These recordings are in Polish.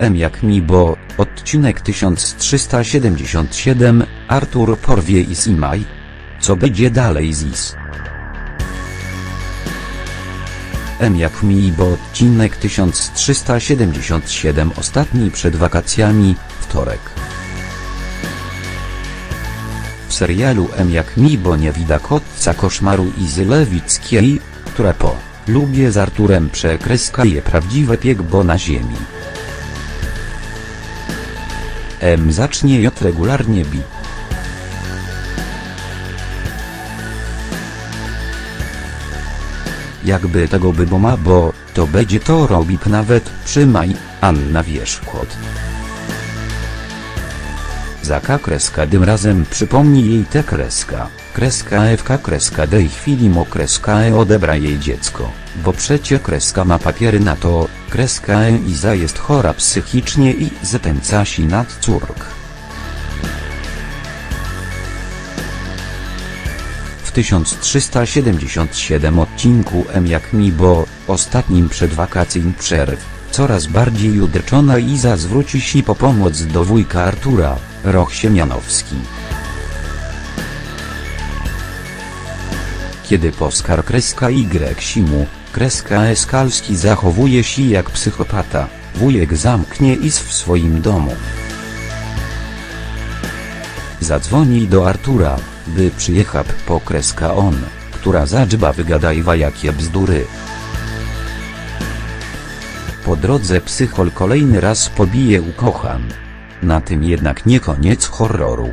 M jak mi bo, odcinek 1377, Artur porwie i Simaj. Co będzie dalej z Is? M jak mi bo odcinek 1377 ostatni przed wakacjami, wtorek. W serialu M jak mi bo nie widać kotca koszmaru Izy Lewickiej, która po lubię z Arturem przekreska je prawdziwe piek bo na ziemi. M zacznie J regularnie bi. Jakby tego by bo ma bo, to będzie to robi nawet, trzymaj, Anna Wierzchłot. Zaka kreska tym razem przypomni jej tę kreska, kreska FK kreska D i chwili mo kreska E odebra jej dziecko, bo przecie kreska ma papiery na to, kreska E Iza jest chora psychicznie i zapęca się nad córk. W 1377 odcinku M jak mi bo, ostatnim przedwakacyjnym przerw, coraz bardziej udrczona Iza zwróci się po pomoc do wujka Artura, Roch Siemianowski. Kiedy poskar kreska Y simu, kreska Eskalski zachowuje się jak psychopata, wujek zamknie Is w swoim domu. Zadzwoni do Artura, by przyjechał po kreska on, która zadżba wygadajwa jakie bzdury. Po drodze psychol kolejny raz pobije ukochan. Na tym jednak nie koniec horroru.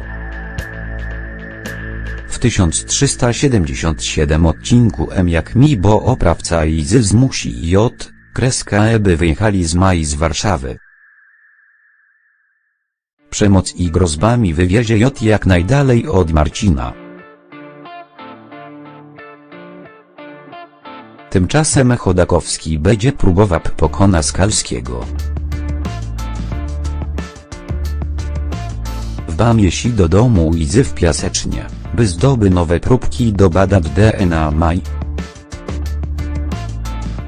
W 1377 odcinku M jak mi bo oprawca Izy zmusi J, kreska E by wyjechali z Mai z Warszawy. Przemoc i grozbami wywiezie J jak najdalej od Marcina. Tymczasem Chodakowski będzie próbował pokona Skalskiego. Wbamie si do domu Izy w piasecznie, by zdoby nowe próbki do badać DNA Maj.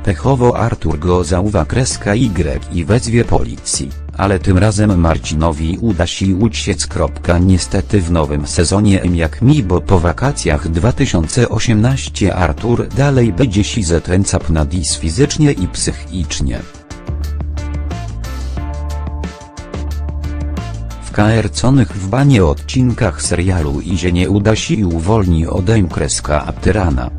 Pechowo Artur go zauwa kreska Y i wezwie policji, ale tym razem Marcinowi uda się uciec. Niestety w nowym sezonie M jak mi bo po wakacjach 2018 Artur dalej będzie się zetręcał na dis fizycznie i psychicznie. W kaerconych w banie odcinkach serialu Izie nie uda się i uwolni odejm kreska Aptyrana.